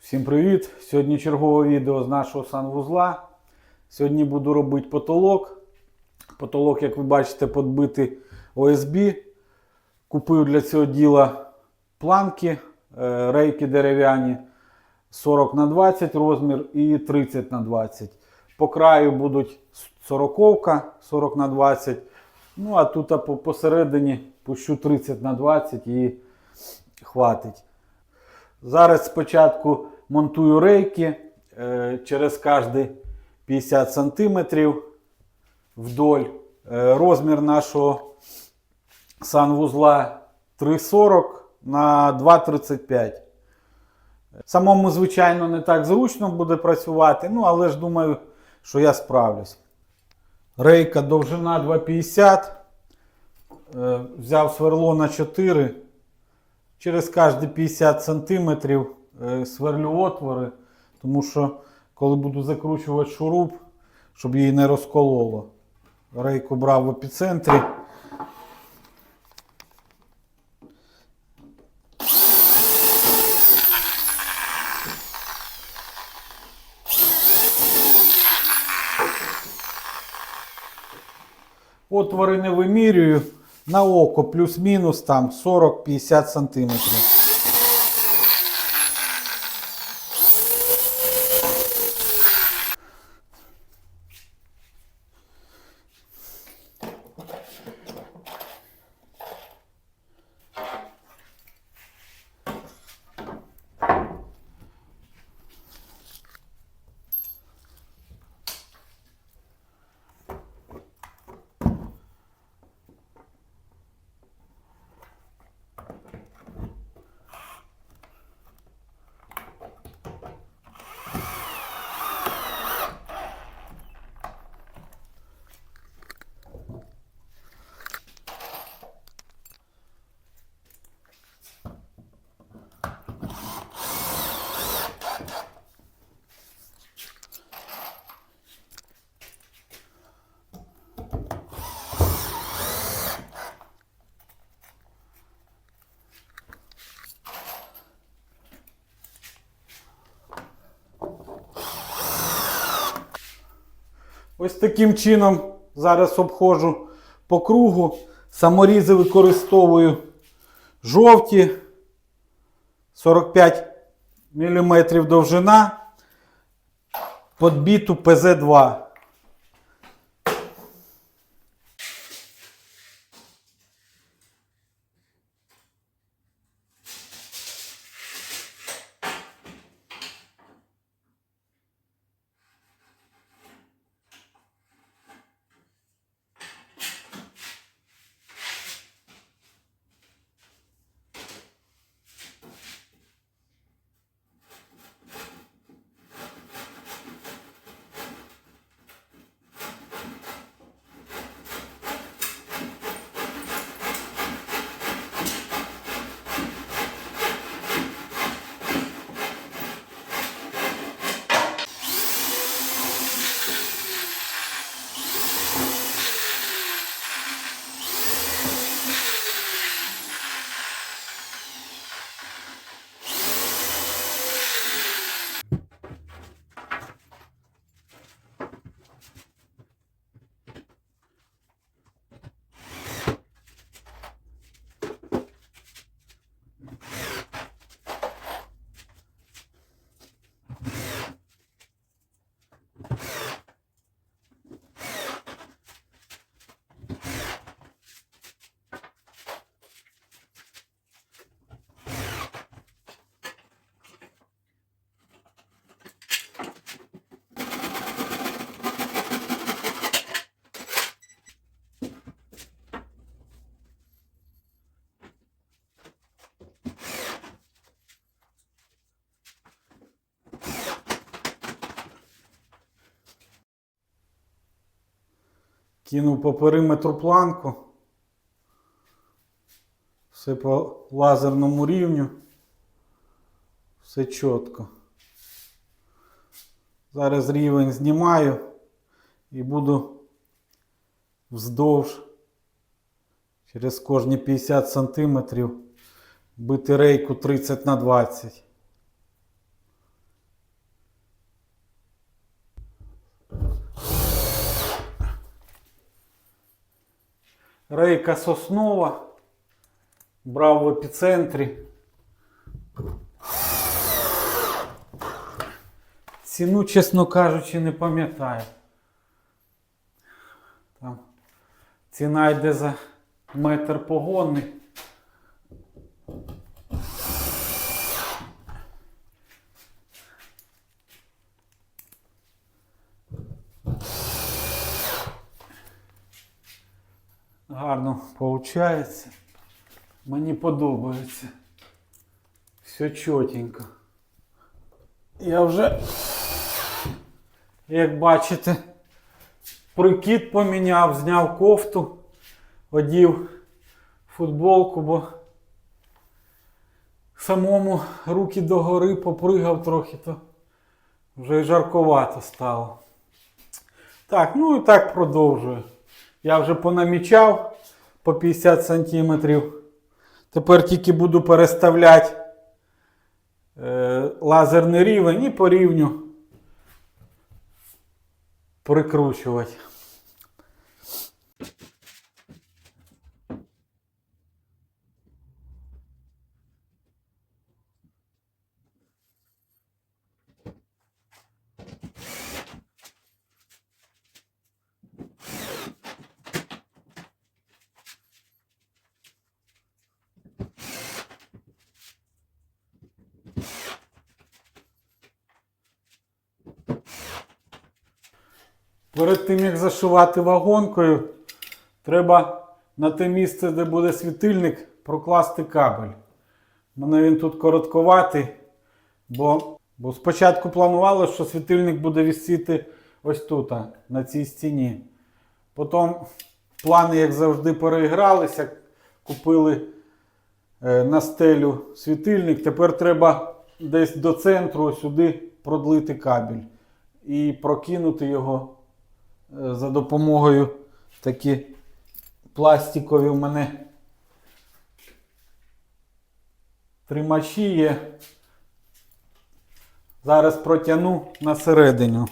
Всім привіт! Сьогодні чергове відео з нашого санвузла. Сьогодні буду робити потолок. Потолок, як ви бачите, подбитий ОСБ. Купив для цього діла планки, е, рейки дерев'яні 40 на 20 розмір і 30 на 20. По краю будуть 40 40 на 20. Ну а тут посередині пущу 30 на 20 і хватить. Зараз спочатку монтую рейки е, через кожні 50 см вдоль. Е, розмір нашого санвузла 3,40 на 2,35. Самому, звичайно, не так зручно буде працювати, ну але ж думаю, що я справлюсь. Рейка довжина 2,50. Е, Взяв сверло на 4. Через кожні 50 см е, сверлю отвори, тому що коли буду закручувати шуруп, щоб її не розкололо. Рейку брав в епіцентрі. Отвори не вимірюю. На око плюс-мінус там 40-50 сантиметрів. Ось таким чином зараз обходжу по кругу. Саморізи використовую жовті 45 мм довжина. Подбіту ПЗ-2. Кинув по периметру планку. Все по лазерному рівню. Все чітко. Зараз рівень знімаю і буду вздовж через кожні 50 сантиметрів бити рейку 30 на 20. Рейка соснова. Брав в епіцентрі. Ціну, чесно кажучи, не пам'ятаю. Там ціна йде за метр погонний. Гарно виходить. Мені подобається. Все чотенько. Я вже, як бачите, прикид поміняв, зняв кофту, одів футболку, бо самому руки догори попригав трохи, то вже й жарковато стало. Так, ну і так продовжую. Я вже понамічав по 50 сантиметрів. Тепер тільки буду переставляти е, лазерний рівень і по рівню прикручувати. Перед тим як зашивати вагонкою, треба на те місце, де буде світильник, прокласти кабель. У мене він тут коротковатий, бо, бо спочатку планувало, що світильник буде висіти ось тут, на цій стіні. Потім плани, як завжди, переігралися, купили е, на стелю світильник. Тепер треба десь до центру сюди продлити кабель і прокинути його за допомогою такі пластикові у мене тримачі є. Зараз протягну на середину.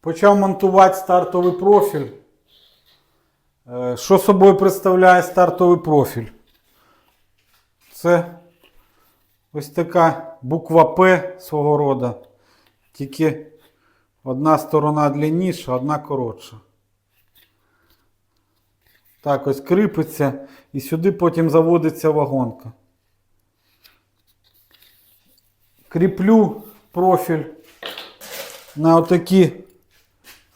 Почав монтувати стартовий профіль. Е, Що собою представляє стартовий профіль? Це ось така буква П свого роду. Тільки одна сторона длинніша, одна коротша. Так ось кріпиться і сюди потім заводиться вагонка. Кріплю профіль на отакі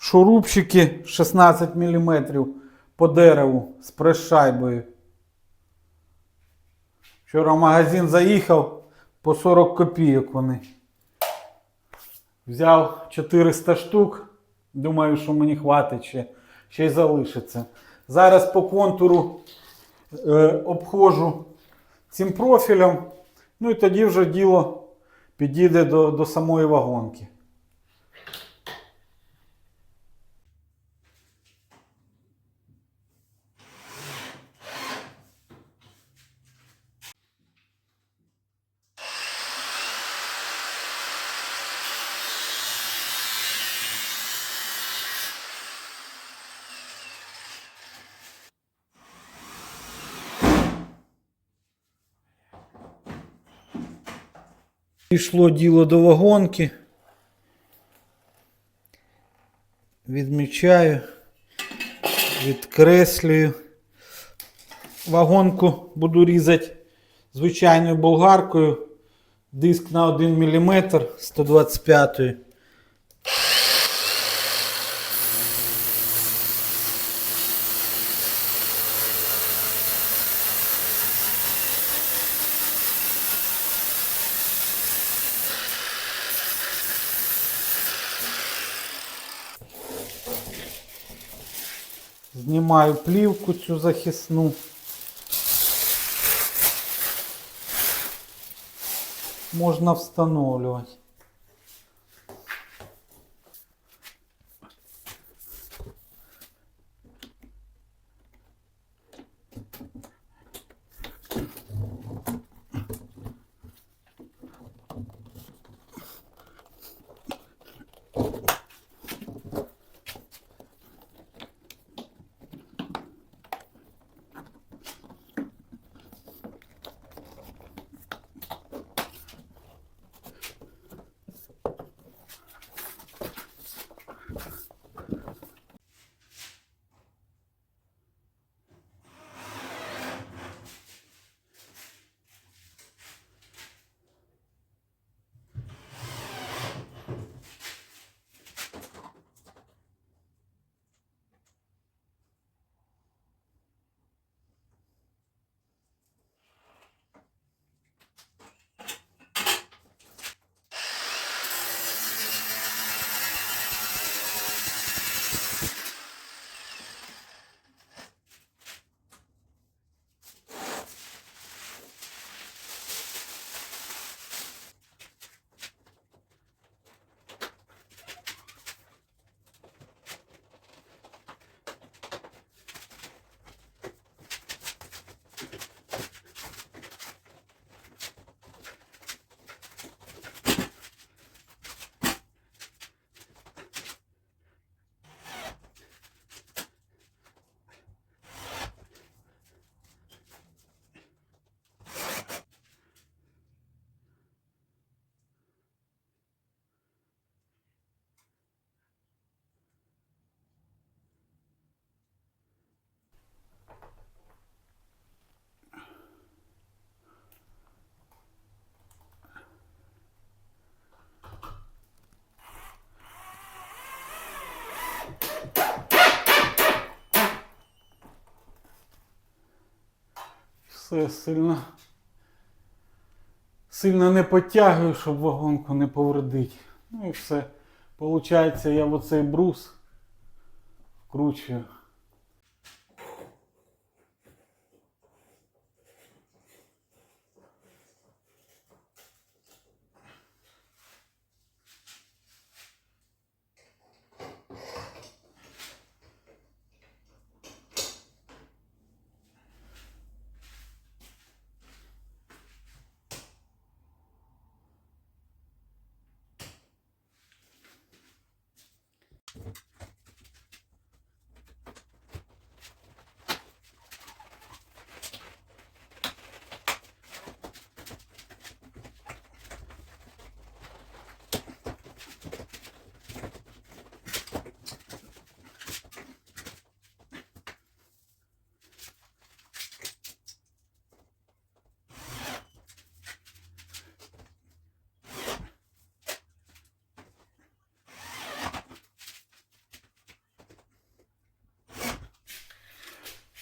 шурупчики 16 мм по дереву з прес-шайбою. Вчора в магазин заїхав по 40 копійок вони. Взяв 400 штук. Думаю, що мені хватить ще, ще й залишиться. Зараз по контуру е, обходжу цим профілем. Ну і тоді вже діло підійде до, до самої вагонки. Пішло діло до вагонки. Відмічаю, відкреслюю. Вагонку буду різати звичайною болгаркою. Диск на 1 мм 125. Знімаю плівку цю захисну. Можна встановлювати. Все сильно. Сильно не потягую, щоб вагонку не повредити. Ну і все. Получається, я в оцей брус вкручую.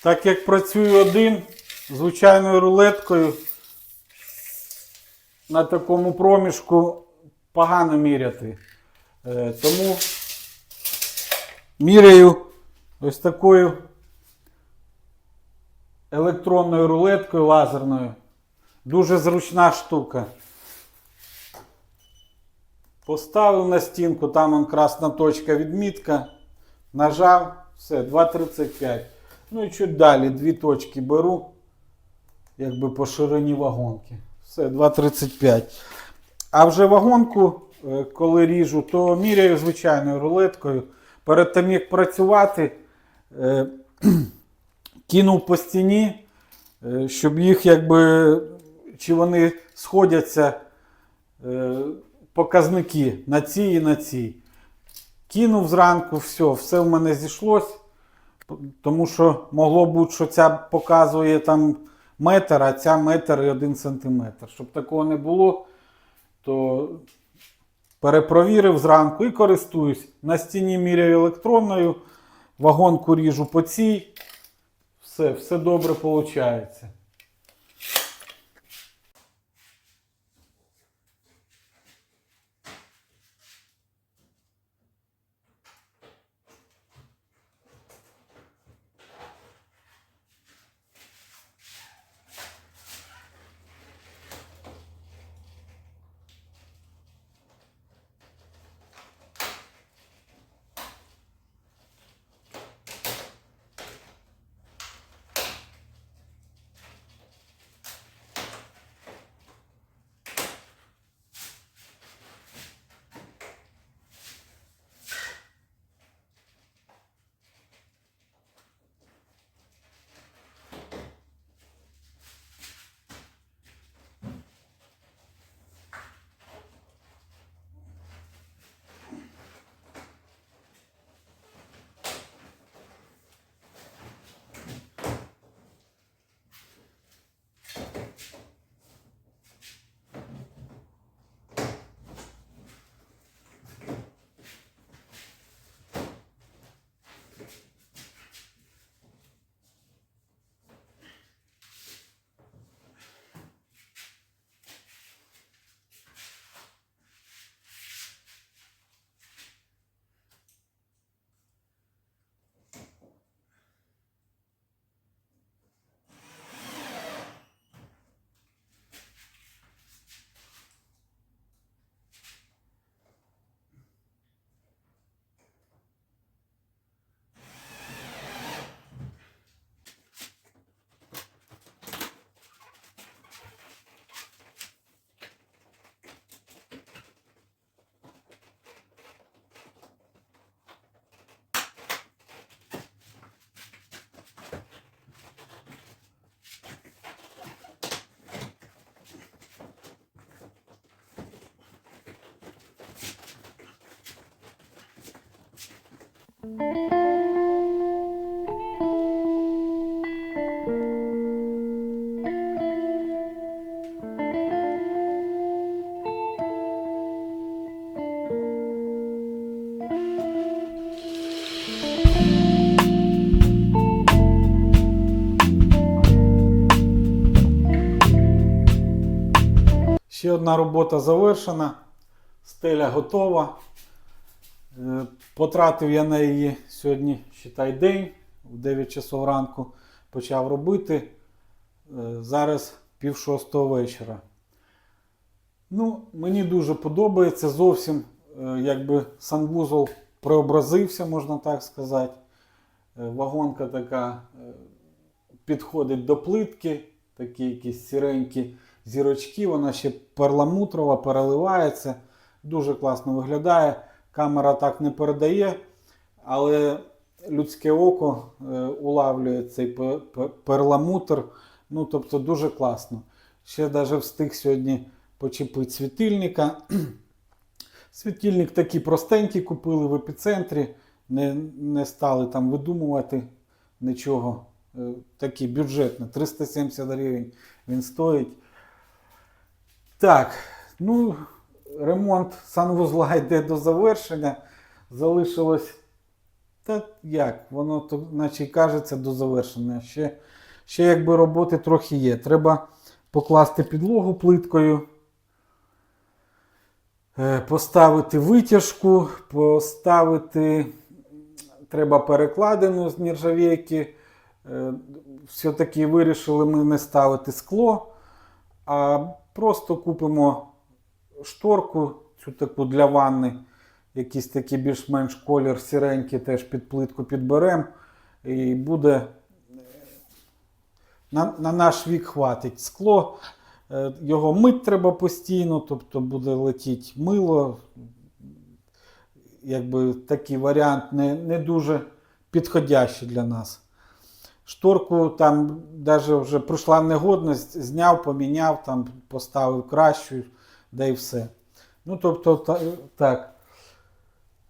Так як працюю один звичайною рулеткою, на такому проміжку погано міряти. Е, тому міряю ось такою електронною рулеткою лазерною. Дуже зручна штука. Поставив на стінку, там он красна точка відмітка. Нажав, все, 2,35. Ну і чуть далі дві точки беру, якби по ширині вагонки. Все, 2,35. А вже вагонку, е, коли ріжу, то міряю звичайною рулеткою. Перед тим як працювати, е, кинув по стіні, е, щоб їх якби, чи вони сходяться показники на цій і на цій. Кинув зранку, все, все в мене зійшлось. Тому що могло бути, що ця показує там метр, а ця метр і один сантиметр. Щоб такого не було, то перепровірив зранку і користуюсь. На стіні міряю електронною, вагонку ріжу по цій. Все, все добре виходить. Ще одна робота завершена, стеля готова. Е, Потратив я на її сьогодні, считай, день, в 9 часов ранку почав робити. Е, Зараз пів шостого вечора. Ну, мені дуже подобається. Зовсім е, якби санвузол преобразився, можна так сказати. Вагонка така підходить до плитки, такі якісь сіренькі зірочки, вона ще перламутрова, переливається. Дуже класно виглядає. Камера так не передає, але людське око е, улавлює цей пе- пе- перламутр. Ну, тобто дуже класно. Ще навіть встиг сьогодні почепити світильника. Світильник такий простенький купили в епіцентрі, не, не стали там видумувати нічого. Е, Такий бюджетний, 370 гривень він стоїть. Так, ну, ремонт санвузла йде до завершення. Залишилось. Та як, воно наче й кажеться до завершення. Ще, ще якби роботи трохи є. Треба покласти підлогу плиткою, е, поставити витяжку, поставити. Треба перекладину з нержавійки. Е, Все-таки вирішили ми не ставити скло, а просто купимо шторку, цю таку для ванни, якийсь такий більш-менш колір сіренький, теж під плитку підберемо. І буде на, на наш вік хватить скло. е, Його мить треба постійно, тобто буде летіти мило. Якби такий варіант не, не дуже підходящий для нас. Шторку там навіть вже пройшла негодність, зняв, поміняв, там, поставив кращу, да і все. Ну, тобто, та, так.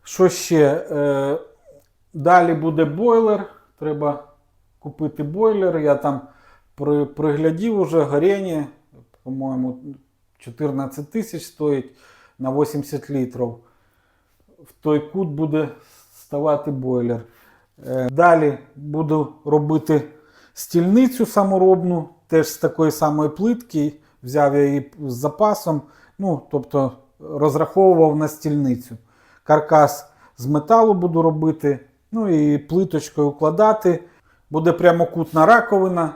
Що ще? Е, далі буде бойлер. Треба купити бойлер. Я там при, приглядів уже горіння, по-моєму, 14 тисяч стоїть на 80 літрів. В той кут буде ставати бойлер. Е, Далі буду робити стільницю саморобну, теж з такої самої плитки. Взяв я її з запасом, ну, тобто розраховував на стільницю. Каркас з металу буду робити, ну і плиточкою укладати. Буде прямокутна раковина.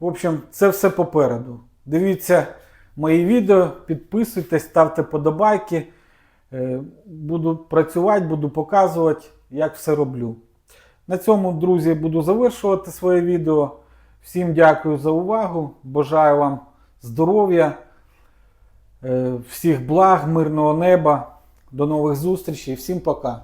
В общем, це все попереду. Дивіться мої відео, підписуйтесь, ставте подобайки. Е, Буду працювати, буду показувати, як все роблю. На цьому, друзі, буду завершувати своє відео. Всім дякую за увагу. Бажаю вам здоров'я, е, всіх благ, мирного неба. До нових зустрічей. Всім пока.